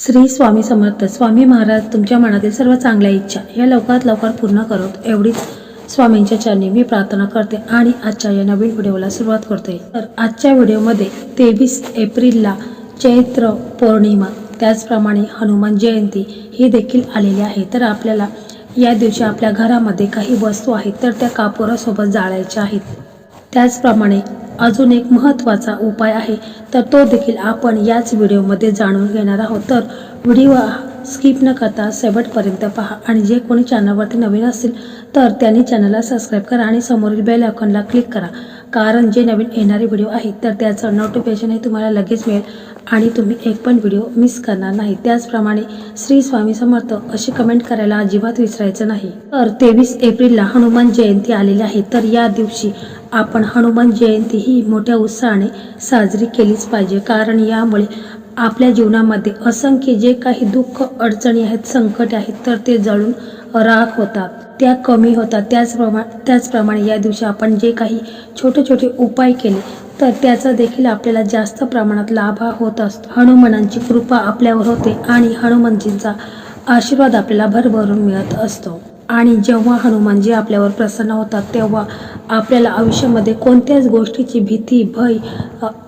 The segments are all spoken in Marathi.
श्री स्वामी समर्थ. स्वामी महाराज तुमच्या मनातील सर्व चांगल्या इच्छा या लवकरात लवकर पूर्ण करत. एवढीच स्वामींच्या चरणी मी प्रार्थना करते आणि आजच्या या नवीन व्हिडिओला सुरुवात करते तर आजच्या व्हिडिओमध्ये तेवीस एप्रिलला चैत्र पौर्णिमा त्याचप्रमाणे हनुमान जयंती ही देखील आलेली आहे. तर आपल्याला या दिवशी आपल्या घरामध्ये काही वस्तू आहेत तर त्या कापुरासोबत जाळायच्या आहेत. त्याचप्रमाणे अजून एक महत्त्वाचा उपाय आहे तर तो देखील आपण याच व्हिडिओमध्ये जाणून घेणार आहोत. तर व्हिडिओ स्किप न करता शेवटपर्यंत पहा. आणि जे कोणी चॅनलवरती नवीन असतील तर त्यांनी चॅनलला सबस्क्राईब करा आणि समोरील बेल आयकॉनला क्लिक करा. कारण जे नवीन येणारे व्हिडिओ आहेत तर त्याचं नोटिफिकेशन हे तुम्हाला लगेच मिळेल आणि तुम्ही एक पण व्हिडिओ मिस करणार नाही. त्याचप्रमाणे श्री स्वामी समर्थ अशी कमेंट करायला अजिबात विसरायचं नाही. तर तेवीस एप्रिलला हनुमान जयंती आलेली आहे तर या दिवशी आपण हनुमान जयंती ही मोठ्या उत्साहाने साजरी केलीच पाहिजे. कारण यामुळे आपल्या जीवनामध्ये असंख्य जे काही दुःख अडचणी आहेत संकट आहेत तर ते जळून राख होतात. त्या कमी होतात. त्याचप्रमाणे त्याचप्रमाणे या दिवशी आपण जे काही छोटे छोटे उपाय केले तर त्याचा देखील आपल्याला जास्त प्रमाणात लाभ हा होत असतो. हनुमानांची कृपा आपल्यावर होते आणि हनुमानजींचा आशीर्वाद आपल्याला भरभरून मिळत असतो. आणि जेव्हा हनुमानजी आपल्यावर प्रसन्न होतात तेव्हा आपल्याला आयुष्यामध्ये कोणत्याच गोष्टीची भीती भय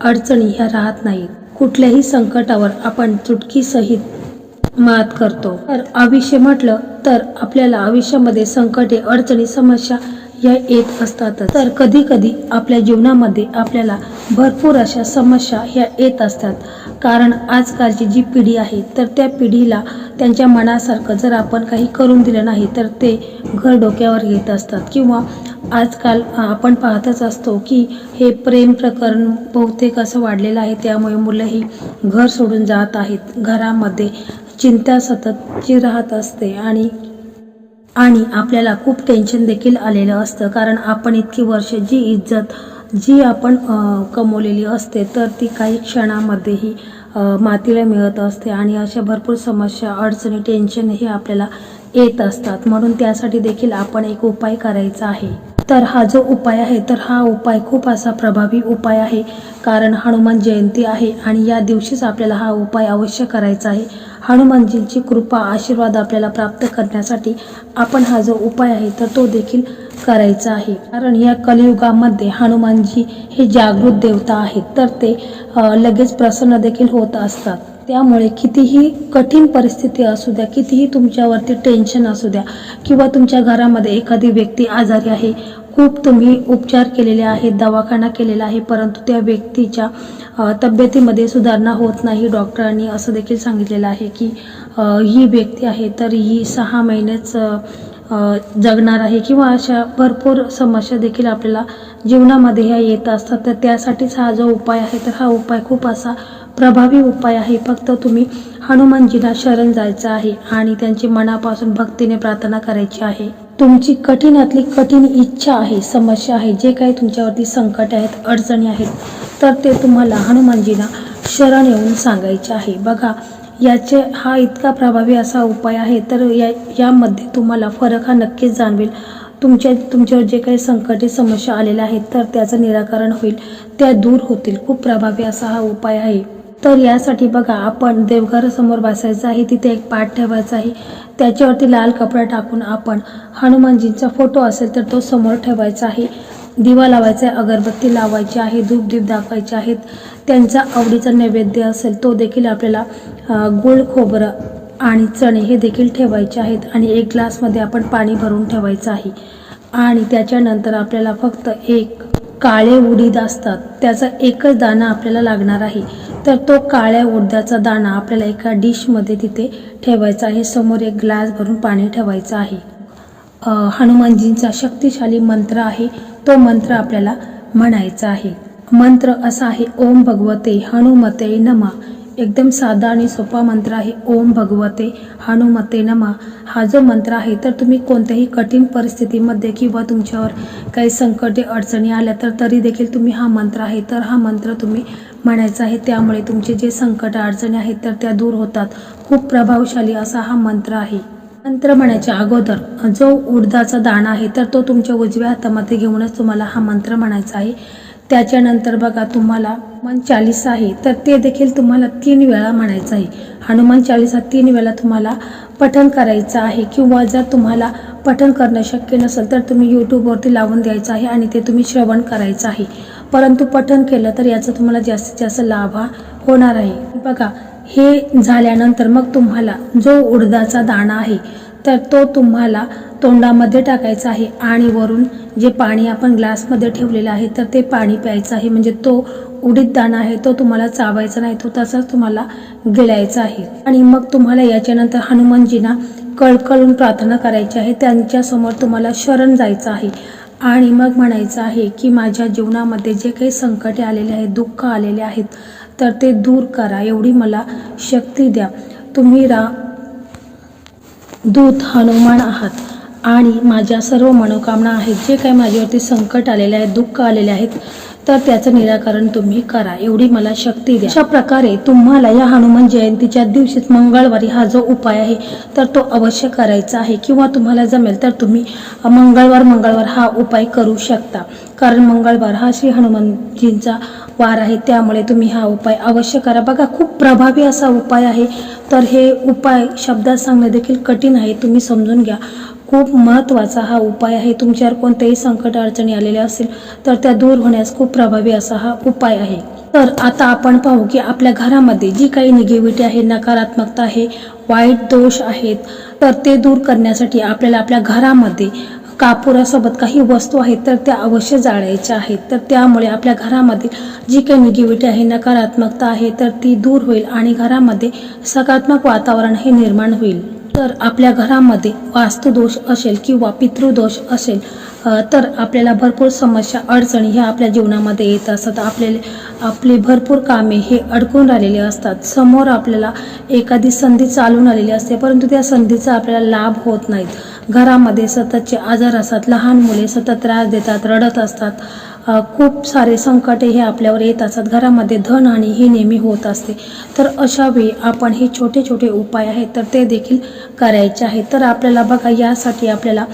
अडचणी ह्या राहत नाहीत. कुठल्याही संकटावर आपण चुटकीसहित मात करतो. तर आयुष्य म्हटलं तर आपल्याला आयुष्यामध्ये संकटे अडचणी समस्या या येत असतातच. तर कधी कधी आपल्या जीवनामध्ये आपल्याला भरपूर अशा समस्या ह्या येत असतात. कारण आजकालची जी पिढी आहे तर त्या पिढीला त्यांच्या मनासारखं जर आपण काही करून दिलं नाही तर ते घर डोक्यावर घेत असतात. किंवा आजकाल आपण पाहतच असतो की हे प्रेम प्रकरण बहुतेक असं वाढलेलं आहे. त्यामुळे मुलंही घर सोडून जात आहेत. घरामध्ये चिंता सततची राहत असते आणि आणि आपल्याला खूप टेन्शन देखील आलेलं असतं. कारण आपण इतकी वर्ष जी इज्जत जी आपण कमवलेली असते तर ती काही क्षणामध्येही मातीला मिळत असते आणि अशा भरपूर समस्या अडचणी टेन्शन हे आपल्याला येत असतात. म्हणून त्यासाठी देखील आपण एक उपाय करायचा आहे. तर हा जो उपाय आहे तर हा उपाय खूप असा प्रभावी उपाय आहे. कारण हनुमान जयंती आहे आणि या दिवशीच आपल्याला हा उपाय अवश्य करायचा आहे. हनुमानजींची कृपा आशीर्वाद आपल्याला प्राप्त करण्यासाठी आपण हा जो उपाय आहे तर तो देखील करायचा आहे. कारण या कलियुगामध्ये हनुमानजी हे जागृत देवता आहेत तर ते लगेच प्रसन्न देखील होत असतात. त्यामुळे कितीही कठीण परिस्थिती असू द्या कितीही तुमच्यावरती टेन्शन असू द्या किंवा तुमच्या घरामध्ये एखादी व्यक्ती आजारी आहे खूप तुम्ही उपचार केलेले आहेत दवाखाना केलेला आहे परंतु त्या व्यक्तीच्या तब्येतीमध्ये सुधारणा होत नाही डॉक्टरांनी असं देखील सांगितलेलं आहे की ही व्यक्ती आहे तर ही सहा महिनेच जगणार आहे किंवा अशा भरपूर समस्या देखील आपल्याला जीवनामध्ये ह्या येत असतात. तर त्यासाठीच हा जो उपाय आहे तर हा उपाय खूप असा प्रभावी उपाय आहे. फक्त तुम्ही हनुमानजीला शरण जायचं आहे आणि त्यांची मनापासून भक्तीने प्रार्थना करायची आहे. तुमची कठीणातली कठीण इच्छा आहे समस्या आहे जे काही तुमच्यावरती संकट आहेत अडचणी आहेत तर ते तुम्हाला हनुमानजीला शरण येऊन सांगायचे आहे. बघा याचे हा इतका प्रभावी असा उपाय आहे तर या यामध्ये तुम्हाला फरक हा नक्कीच जाणवेल. तुमच्या तुमच्यावर जे काही संकटे समस्या आलेल्या आहेत तर त्याचं निराकरण होईल त्या दूर होतील. खूप प्रभावी असा हा उपाय आहे. तर यासाठी बघा आपण देवघरासमोर बसायचं आहे तिथे एक पाठ ठेवायचा आहे. त्याच्यावरती लाल कपडा टाकून आपण हनुमानजींचा फोटो असेल तर तो समोर ठेवायचा आहे. दिवा लावायचा आहे अगरबत्ती लावायची आहे धूपदीप दाखवायचे आहेत. त्यांचा आवडीचा नैवेद्य असेल तो देखील आपल्याला गुळ खोबरं आणि चणे हे देखील ठेवायचे आहेत आणि एक ग्लासमध्ये आपण पाणी भरून ठेवायचं आहे. आणि त्याच्यानंतर आपल्याला फक्त एक काळे उडीद असतात त्याचा एकच दाणा आपल्याला लागणार आहे. तर तो काळ्या उडद्याचा दाणा आपल्याला एका डिशमध्ये तिथे ठेवायचा आहे. समोर एक ग्लास भरून पाणी ठेवायचं आहे. हनुमानजींचा शक्तिशाली मंत्र आहे. तो मंत्र आपल्याला म्हणायचा आहे. मंत्र असा आहे ओम भगवते हनुमते नमा. एकदम साधा आणि सोपा मंत्र आहे ओम भगवते हनुमते नमा. हा जो मंत्र आहे तर तुम्ही कोणत्याही कठीण परिस्थितीमध्ये किंवा तुमच्यावर काही संकटे अडचणी आल्या तर तरी देखील तुम्ही हा मंत्र आहे. तर हा मंत्र तुम्ही म्हणायचा आहे त्यामुळे तुमचे जे संकट अडचणी आहेत तर त्या दूर होतात. खूप प्रभावशाली असा हा मंत्र आहे. मंत्र म्हणायच्या अगोदर जो उडदाचा दाणा आहे तर तो तुमच्या उजव्या हातामध्ये घेऊनच तुम्हाला हा मंत्र म्हणायचा आहे. त्याच्यानंतर बघा तुम्हाला हनुमान चालीसा आहे. तर ते देखील तुम्हाला तीन वेळा म्हणायचं आहे. हनुमान चालीसा तीन वेळा तुम्हाला पठण करायचं आहे किंवा जर तुम्हाला पठण करणं शक्य नसेल तर तुम्ही यूट्यूबवरती लावून द्यायचं आहे आणि ते तुम्ही श्रवण करायचं आहे. परंतु पठण केलं तर याचा तुम्हाला जास्तीत जास्त लाभ होणार आहे. बघा हे झाल्यानंतर मग तुम्हाला जो उडदाचा दाणा आहे तर तो तुम्हाला तोंडामध्ये टाकायचा आहे आणि वरून जे पाणी आपण ग्लासमध्ये ठेवलेलं आहे तर ते पाणी प्यायचं आहे. म्हणजे तो उडीद दाणा आहे तो तुम्हाला चावायचा नाही तो तसाच तुम्हाला गिळायचा आहे. आणि मग तुम्हाला याच्यानंतर हनुमानजींना कळकळून प्रार्थना करायची आहे. त्यांच्यासमोर तुम्हाला शरण जायचं आहे. आणि मग म्हणायचं आहे की माझ्या जीवनामध्ये जे काही संकटे आलेले आहेत दुःख आलेले आहेत तर ते दूर करा. एवढी मला शक्ती द्या. तुम्ही रा दूत हनुमान आहात आणि माझ्या सर्व मनोकामना आहेत. जे काही माझ्यावरती संकट आलेले आहेत दुःख आलेले आहेत तर त्याचं निराकरण तुम्ही करा. एवढी मला शक्ती द्या. अशा प्रकारे तुम्हाला या हनुमान जयंतीच्या दिवशीच मंगळवारी हा जो उपाय आहे तर तो अवश्य करायचा आहे. किंवा तुम्हाला जमेल तर तुम्ही मंगळवार मंगळवार हा उपाय करू शकता. कारण मंगळवार हा श्री हनुमानजींचा वार आहे त्यामुळे तुम्ही हा उपाय अवश्य करा. बघा खूप प्रभावी असा उपाय आहे. तर हे उपाय शब्दात सांगणे देखील कठीण आहे. तुम्ही समजून घ्या. खूप महत्त्वाचा हा उपाय आहे. तुमच्यावर कोणत्याही संकट अडचणी आलेल्या असतील तर त्या दूर होण्यास खूप प्रभावी असा हा उपाय आहे. तर आता आपण पाहू की आपल्या घरामध्ये जी काही निगेटिव्हिटी आहे नकारात्मकता आहे वाईट दोष आहेत तर ते दूर करण्यासाठी आपल्याला आपल्या घरामध्ये कापुरासोबत काही वस्तू आहेत तर त्या अवश्य जाळायच्या आहेत. तर त्यामुळे आपल्या घरामध्ये जी काही निगेटिव्हिटी आहे नकारात्मकता आहे तर ती दूर होईल आणि घरामध्ये सकारात्मक वातावरण हे निर्माण होईल. तर आपल्या घरामध्ये वास्तुदोष असेल किंवा पितृदोष असेल तर आपल्याला भरपूर समस्या अडचणी ह्या आपल्या जीवनामध्ये येत असतात. आपल्याला आपली भरपूर कामे हे अडकून राहिलेली असतात. समोर आपल्याला एखादी संधी चालून आलेली असते परंतु त्या संधीचा आपल्याला लाभ होत नाहीत. घरामध्ये सततचे आजार असतात लहान मुले सतत त्रास देतात रडत असतात. खूप सारे संकटे हे आपल्यावर येत असतात. घरामध्ये धनहानी ही नेहमी होत असते. तर अशा वेळी आपण हे छोटे छोटे उपाय आहेत तर ते देखील करायचे आहेत. तर आपल्याला बघा यासाठी आपल्याला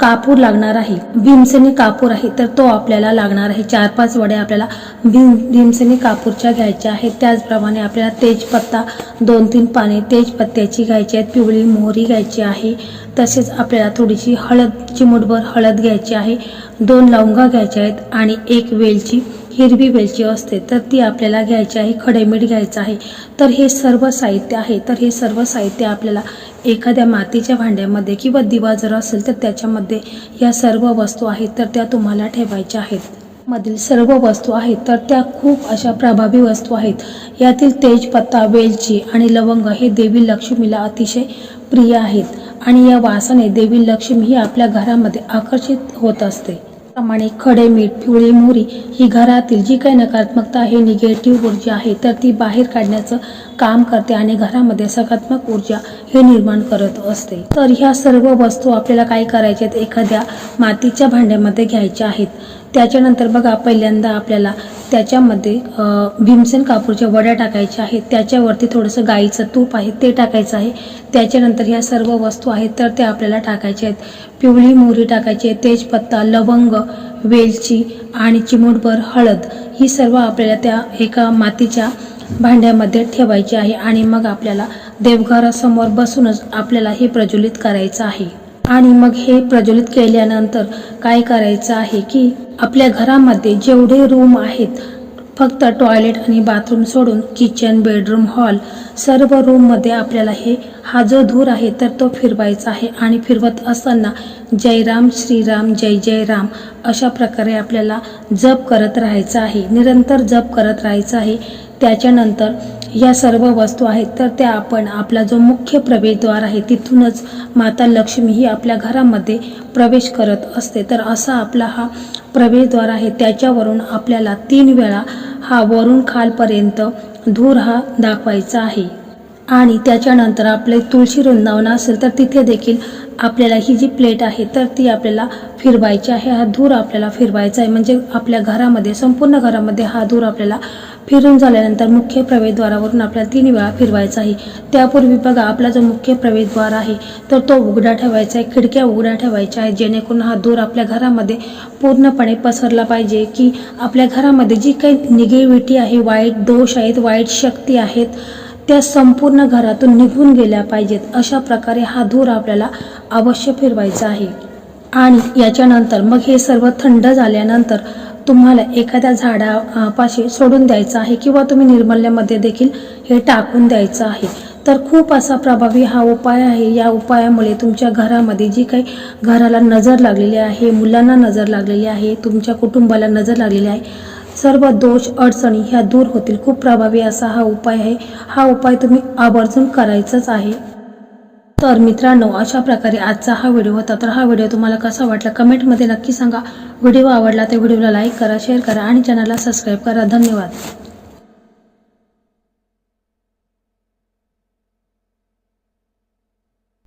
कापूर लागणार आहे. भीमसेनी कापूर आहे तर तो आपल्याला लागणार आहे. चार पाच वडे आपल्याला भीम भीमसेनी कापूरच्या घ्यायच्या आहेत. त्याचप्रमाणे आपल्याला तेजपत्ता दोन तीन पाने तेजपत्त्याची घ्यायची आहेत. पिवळी मोहरी घ्यायची आहे. तसेच आपल्याला थोडीशी हळद चिमूटभर हळद घ्यायची आहे. दोन लवंगा घ्यायच्या आहेत आणि एक वेलची हिरवी वेलची असते तर ती आपल्याला घ्यायची आहे खडेमीठ घ्यायचं आहे. तर हे सर्व साहित्य आहे. तर हे सर्व साहित्य आपल्याला एखाद्या मातीच्या भांड्यामध्ये किंवा दिवा जर असेल तर त्याच्यामध्ये या सर्व वस्तू आहेत तर त्या तुम्हाला ठेवायच्या आहेत. मधील सर्व वस्तू आहेत तर त्या खूप अशा प्रभावी वस्तू आहेत. यातील तेजपत्ता वेलची आणि लवंग हे देवी लक्ष्मीला अतिशय प्रिय आहेत. आणि या वासाने देवी लक्ष्मी ही आपल्या घरामध्ये आकर्षित होत असते. प्रमाणे खडे मीठ पिवळी मोहरी ही घरातील जी काही नकारात्मकता आहे निगेटिव्ह ऊर्जा आहे तर ती बाहेर काढण्याचं काम करते आणि घरामध्ये सकारात्मक ऊर्जा हे निर्माण करत असते. तर ह्या सर्व वस्तू आपल्याला काय करायच्या आहेत? एखाद्या मातीच्या भांड्यामध्ये घ्यायच्या आहेत. त्याच्यानंतर बघा पहिल्यांदा आपल्याला त्याच्यामध्ये भीमसेन कापूरच्या वड्या टाकायच्या आहेत. त्याच्यावरती थोडंसं गाईचं तूप आहे ते टाकायचं आहे. त्याच्यानंतर ह्या सर्व वस्तू आहेत तर त्या आपल्याला टाकायच्या आहेत. पिवळी मोहरी टाकायची आहे तेजपत्ता लवंग वेलची आणि चिमूटभर हळद. ही सर्व आपल्याला त्या एका मातीच्या भांड्यामध्ये ठेवायची आहे आणि मग आपल्याला देवघरासमोर बसूनच आपल्याला हे प्रज्वलित करायचं आहे. आणि मग हे प्रज्वलित केल्यानंतर काय करायचं आहे की आपल्या घरामध्ये जेवढे रूम आहेत फक्त टॉयलेट आणि बाथरूम सोडून किचन बेडरूम हॉल सर्व रूममध्ये आपल्याला हे हा जो धूर आहे तर तो फिरवायचा आहे आणि फिरवत असताना जयराम श्रीराम जय जय राम अशा प्रकारे आपल्याला जप करत राहायचं आहे निरंतर जप करत राहायचं आहे. त्याच्यानंतर या सर्व वस्तू आहेत तर त्या आपण आपला जो मुख्य प्रवेशद्वार आहे तिथूनच माता लक्ष्मी ही आपल्या घरामध्ये प्रवेश करत असते. तर असा आपला हा प्रवेशद्वार आहे. त्याच्यावरून आपल्याला तीन वेळा हा वरून खालपर्यंत धूर हा दाखवायचा आहे. आणि त्याच्यानंतर आपले तुळशी वृंदावन असेल तर तिथे देखील आपल्याला ही जी प्लेट आहे तर ती आपल्याला फिरवायची आहे. हा धूर आपल्याला फिरवायचा आहे. म्हणजे आपल्या घरामध्ये संपूर्ण घरामध्ये हा धूर आपल्याला फिरून झाल्यानंतर मुख्य प्रवेशद्वारावरून आपल्याला तीन वेळा फिरवायचा आहे. त्यापूर्वी बघा आपला जो मुख्य प्रवेशद्वार आहे तर तो उघडा ठेवायचा आहे. खिडक्या उघड्या ठेवायच्या आहेत. जेणेकरून हा धूर आपल्या घरामध्ये पूर्णपणे पसरला पाहिजे की आपल्या घरामध्ये जी काही निगेटिव्हिटी आहे वाईट दोष आहेत वाईट शक्ती आहेत त्या संपूर्ण घरातून निघून गेल्या पाहिजेत. अशा प्रकारे हा धूर आपल्याला अवश्य फिरवायचा आहे. आणि याच्यानंतर मग हे सर्व थंड झाल्यानंतर तुम्हाला एखाद्या झाडापाशी सोडून द्यायचं आहे किंवा तुम्ही निर्मल्यामध्ये देखील हे टाकून द्यायचं आहे. तर खूप असा प्रभावी हा उपाय आहे. या उपायामुळे तुमच्या घरामध्ये जी काही घराला नजर लागलेली आहे मुलांना नजर लागलेली आहे तुमच्या कुटुंबाला नजर लागलेली आहे सर्व दोष अडचणी ह्या दूर होतील. खूप प्रभावी असा हा उपाय आहे. हा उपाय तुम्ही आवर्जून करायचाच आहे. तर मित्रांनो अशा प्रकारे आजचा हा व्हिडिओ होता. तर हा व्हिडिओ तुम्हाला कसा वाटला कमेंटमध्ये नक्की सांगा. व्हिडिओ आवडला तर व्हिडिओला लाईक करा शेअर करा आणि चॅनलला सबस्क्राईब करा. धन्यवाद.